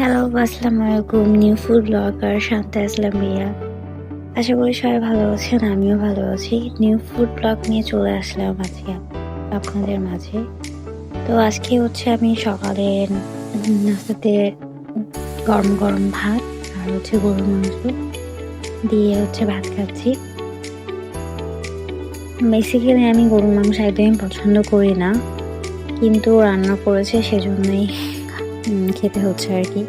Hello আসসালামু আলাইকুম new food blogger Shanta Islam Riya আশা করি সবাই ভালো আছেন, আমিও ভালো আছি। নিউ ফুড ব্লগ নিয়ে চলে আসলাম আজকে আপনাদের মাঝে। তো আজকে হচ্ছে আমি সকালে নাস্তাতে গরম গরম ভাত আর হচ্ছে গরুর মাংস দিয়ে হচ্ছে ভাত খাচ্ছি। বেসিক্যালি আমি গরুর মাংস একদমই পছন্দ করি না, কিন্তু রান্না করেছে সেজন্যই খেতে হচ্ছে আর কি।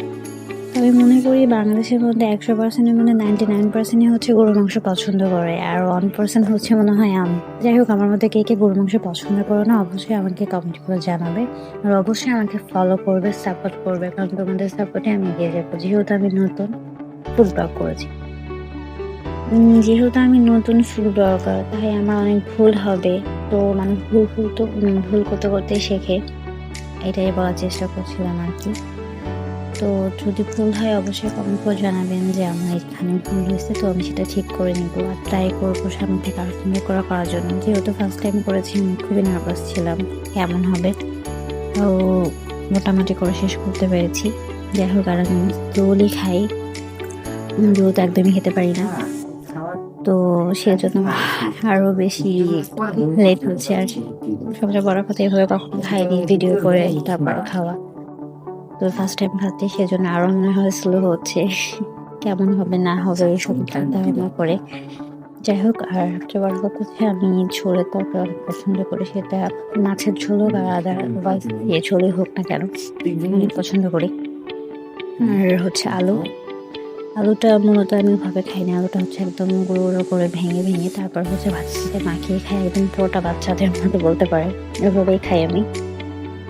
আমি মনে করি বাংলাদেশের মধ্যে একশো পার্সেন্টের মধ্যে নাইনটি নাইন পার্সেন্টই হচ্ছে গরুর মাংস পছন্দ করে আর ওয়ান পার্সেন্ট হচ্ছে মনে হয় আম। যাই হোক, আমার মধ্যে কে কে গরুর মাংস পছন্দ করে না, অবশ্যই আমাকে কমেন্ট করে জানাবে। আর অবশ্যই আমাকে ফলো করবে সাপোর্ট করবে, কারণ তোমাদের সাপোর্টে আমি এগিয়ে যাব। যেহেতু আমি নতুন ফুড ব্লগ করেছি। যেহেতু আমি নতুন ফুড ব্লগার, তাই আমার অনেক ভুল হবে। তো মানে ভুল ভুল তো ভুল করতে করতে শেখে। এটাই বলার চেষ্টা করছিলাম আর কি। তো যদি ভুল হয় অবশ্যই কমেন্ট করে জানাবেন যে আমার এখানে ভুল হয়েছে, তো আমি সেটা ঠিক করে নিব আর ট্রাই করব সামনে থেকে আরও সুন্দর করে করার জন্য। যেহেতু ফার্স্ট টাইম করেছি, আমি খুবই নার্ভাস ছিলাম কেমন হবে। তো মোটামুটি করে শেষ করতে পেরেছি। যাই হোক, আর আমি রোলই খাই। রোল তো একদমই খেতে পারি না। সেজন্য আরও বেশি লেট হচ্ছে আর সবচেয়ে বড় কথা এভাবে কখনো খাইনি ভিডিও করে তারপর খাওয়া। তো ফার্স্ট টাইম খাচ্ছি, সেজন্য আরও মনে হয় স্লো হচ্ছে। কেমন হবে, না হবে এইসব ভাবনা করে। যাই হোক, আর সবচেয়ে বড় কথা হচ্ছে আমি ঝোলের তরকারি অনেক পছন্দ করি, সেটা মাছের ঝোল হোক আর আদারওয়াইজ ইয়ে ঝোলই হোক না কেন পছন্দ করি। আর হচ্ছে আলু। আলুটা মূলত আমি ভাবে খাই না। আলুটা হচ্ছে একদম গুঁড়ো গুঁড়ো করে ভেঙে ভেঙে তারপর হচ্ছে ভাতের সাথে মাখিয়ে খাই। একদম পুরোটা বাচ্চাদের মতো বলতে পারে। এভাবেই খাই আমি।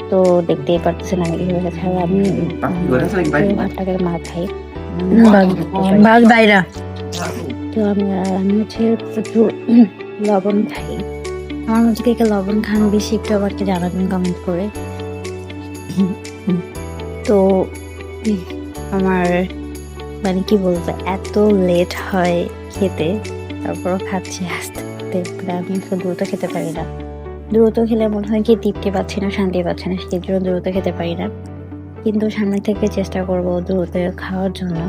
তো দেখতেই পারতেছেন আমি কীভাবে খাই আমি ভাতটাকে মা খাই তো আমি আমি হচ্ছে প্রচুর লবণ খাই। আমার মধ্যে কে লবণ খান বেশি একটু আমাকে জানাবেন কমেন্ট করে। তো আমার মানে কি বলব এত লেট হয় খেতে তারপরও খাচ্ছি আস্তে আস্তে। আমি একটু দ্রুত খেতে পারি না। দ্রুত খেলে মনে হয় কি তৃপ্তি পাচ্ছি না শান্তি পাচ্ছি না সেই জন্য দ্রুত খেতে পারি না। কিন্তু সামনে থেকে চেষ্টা করব দ্রুত খাওয়ার জন্য।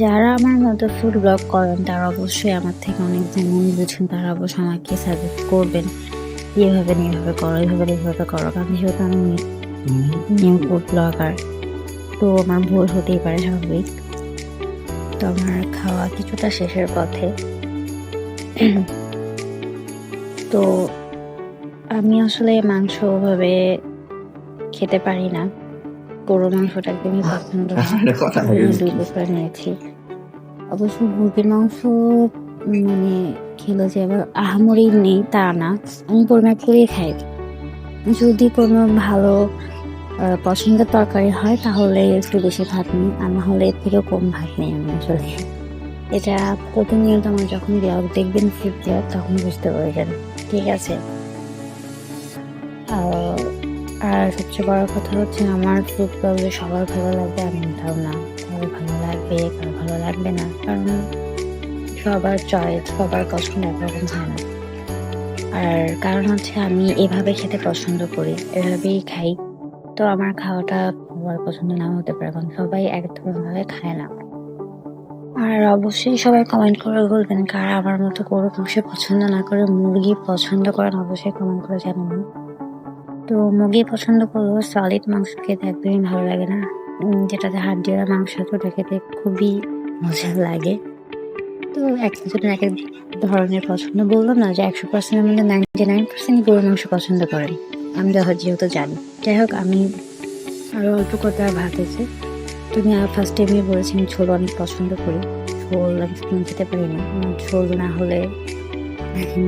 যারা আমার মতো ফুড ব্লগ করেন তারা অবশ্যই আমার থেকে অনেক যেমন বুঝেন তারা অবশ্যই আমাকে সাজেস্ট করবেন। এভাবে এইভাবে করো এইভাবে এইভাবে করো। কারণ যেহেতু আমি নিউ ফুড ব্লগার তো আমার ভুল হতেই পারে স্বাভাবিক। তো আমার খাওয়া কিছুটা শেষের পথে। তো আমি আসলে মাংস ওভাবে খেতে পারি না। গরুর মাংসটা একদমই পছন্দ করি। দুই নিয়েছি। অবশ্য মুরগির মাংস মানে খেলো যে আবার আহামরি নেই তা না। আমি পরিমাপ করেই খাই যদি কোনো ভালো পছন্দের তরকারি হয়, তাহলে একটু বেশি ভাত নিই, আর না হলে এর থেকেও কম ভাত নিই আমি আসলে। এটা প্রতিনিয়ত আমার যখন ব্লগ দেখবেন ফুড ব্লগ তখন বুঝতে পারবেন। ঠিক আছে? আর সবচেয়ে বড় কথা হচ্ছে আমার ফুড ব্লগে সবার ভালো লাগবে আমি তাও না। কারও ভালো লাগবে, কারও ভালো লাগবে না। কারণ সবার চয়েস সবার পছন্দ একরকম হয় না। আর কারণ হচ্ছে আমি এভাবে খেতে পছন্দ করি, এভাবেই খাই। তো আমার খাওয়াটা সবার পছন্দ নাও হতে পারে, কারণ সবাই এক ধরনের খায় না। আর অবশ্যই সবাই কমেন্ট করে বলবেন, কারা আমার মতো গরু মাংস পছন্দ না করে মুরগি পছন্দ করেন অবশ্যই কমেন্ট করে জানাবেন। তো মুরগি পছন্দ করলেও সলিড মাংস খেতে একদমই ভালো লাগে না। যেটাতে হাড্ডিওয়ালা মাংস আছে ওটা খেতে খুবই মজা লাগে। তো এক একজনের এক এক ধরনের পছন্দ। বললাম না যে একশো পার্সেন্টের মধ্যে নাইনটি নাইন পার্সেন্ট গরুর মাংস পছন্দ করেন। আমি যেহেতু জানি। যাই হোক, আমি আরও অল্প কথা ভাত আছে তুমি আর ফার্স্ট টাইমে বলেছি আমি ঝোল অনেক পছন্দ করি। ঝোল আমি স্পুন খেতে পারি না। ঝোল না হলে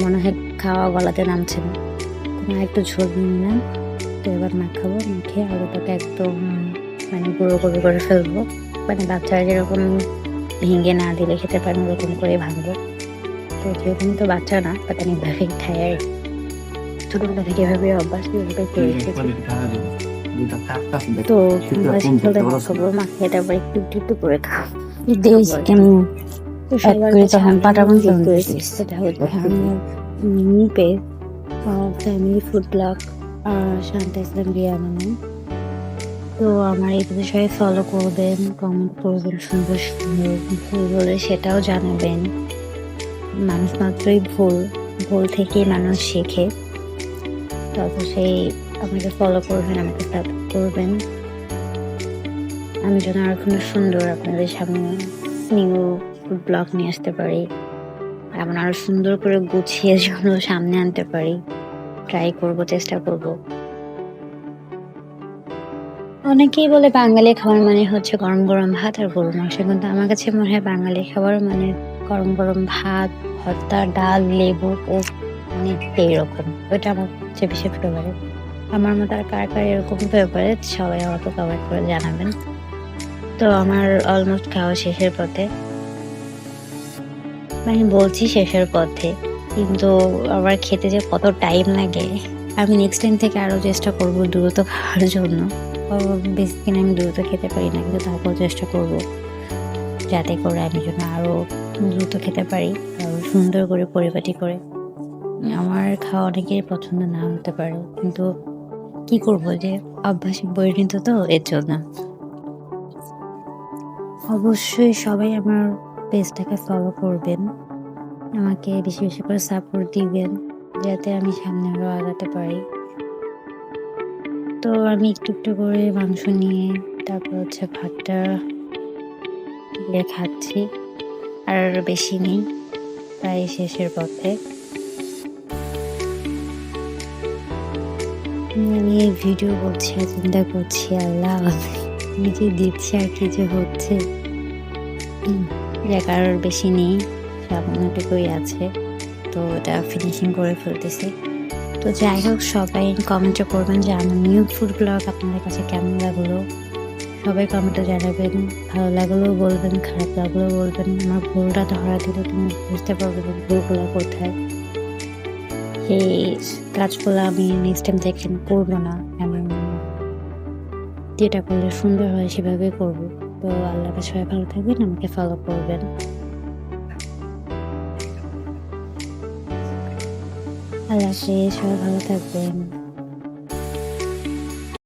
মনে হয় খাওয়া গলাতে নামছে না। তুমি একটু ঝোল নিয়ে নিলাম, তো এবার মাখাবো মেখে আলুটাকে একদম মানে গুঁড়ো গুঁড়ো করে ফেলব। মানে বাচ্চারা যেরকম ভেঙে না দিলে খেতে পারেন ওরকম করে ভাঙবো। তো আমি তো বাচ্চা না বাট আমি এভাবেই খাই আর। ছোটবেলা থেকে এভাবে অভ্যাস এভাবে খেয়ে এসেছি তো তারপর একটু একটু একটু করে খাও। কেমন তখন। সেটা হচ্ছে আমার page family food blog Shanta Islam Riya নামে তো আমার এই বিষয়ে ফলো করবেন কমেন্ট করবেন সুন্দর সুন্দর ভুল বলে সেটাও জানাবেন। মানুষ মাত্রই ভুল ভুল থেকেই মানুষ শেখে। তো অবশ্যই আমাকে ফলো করবেন, আমাকে করবেন। আমি যেন আর কোনো সুন্দর আপনাদের সামনে নিউ ব্লগ নিয়ে আসতে পারি এমন আরও সুন্দর করে গুছিয়ে যেন সামনে আনতে পারি। ট্রাই করব, চেষ্টা করব। অনেকেই বলে বাঙালি খাবার মানে হচ্ছে গরম গরম ভাত আর গরু মাংস, কিন্তু আমার কাছে মনে হয় বাঙালি খাবার মানে গরম গরম ভাত, ভর্তা, ডাল, লেবু ও মানে এইরকম ওইটা আমার সবচেয়ে বেশি ফেভারিট আমার মতো আর কার কার এরকম ফেভারিট সবাই আমাকে কমেন্ট করে জানাবেন। তো আমার অলমোস্ট খাওয়া শেষের পথে। মানে বলছি শেষের পথে, কিন্তু আমার খেতে যে কত টাইম লাগে, আমি নেক্সট টাইম থেকে আরও চেষ্টা করব দ্রুত খাওয়ার জন্য। বেশি দিন আমি দ্রুত খেতে পারি না, কিন্তু তারপর চেষ্টা করব। যাতে করে আমি যেন আরও দ্রুত খেতে পারি আরও সুন্দর করে পরিপাটি করে। আমার খাওয়া অনেকের পছন্দ না হতে পারে, কিন্তু কি করব যে অভ্যাসে পরিণত তো, এর জন্য। অবশ্যই সবাই আমার পেজটাকে ফলো করবেন, আমাকে বেশি বেশি করে সাপোর্ট দিবেন, যাতে আমি সামনে আরও আগাতে পারি। তো আমি একটু একটু করে মাংস নিয়ে, তারপর হচ্ছে ভাতটা দিয়ে খাচ্ছি, আর বেশি নেই, প্রায় শেষের পথে। আমি এই ভিডিও করছি আর চিন্তা করছি, আল্লাহ যে দিচ্ছি আর কি যে হচ্ছে। জায়গার বেশি নেই সামান্যটুকুই আছে। তো এটা ফিনিশিং করে ফেলতেছি। তো যাই হোক, সবাই কমেন্টে করবেন যে আমার নিউ ফুড ব্লগ আপনাদের কাছে কেমন লাগল। সবাই কমেন্টে জানাবেন, ভালো লাগলেও বলবেন, খারাপ লাগলেও বলবেন। আমার ভুলটা ধরা দিলে তুমি বুঝতে পারবে ভুলগুলো কোথায়। এই কাজগুলো আমি নেক্সট টাইম থেকে করব না, এমন যেটা করলে সুন্দর হয় সেভাবে করব। তো আল্লাহ সবাই ভালো থাকবেন, আমাকে ফলো করবেন। আল্লাহ সবাই ভালো থাকবেন।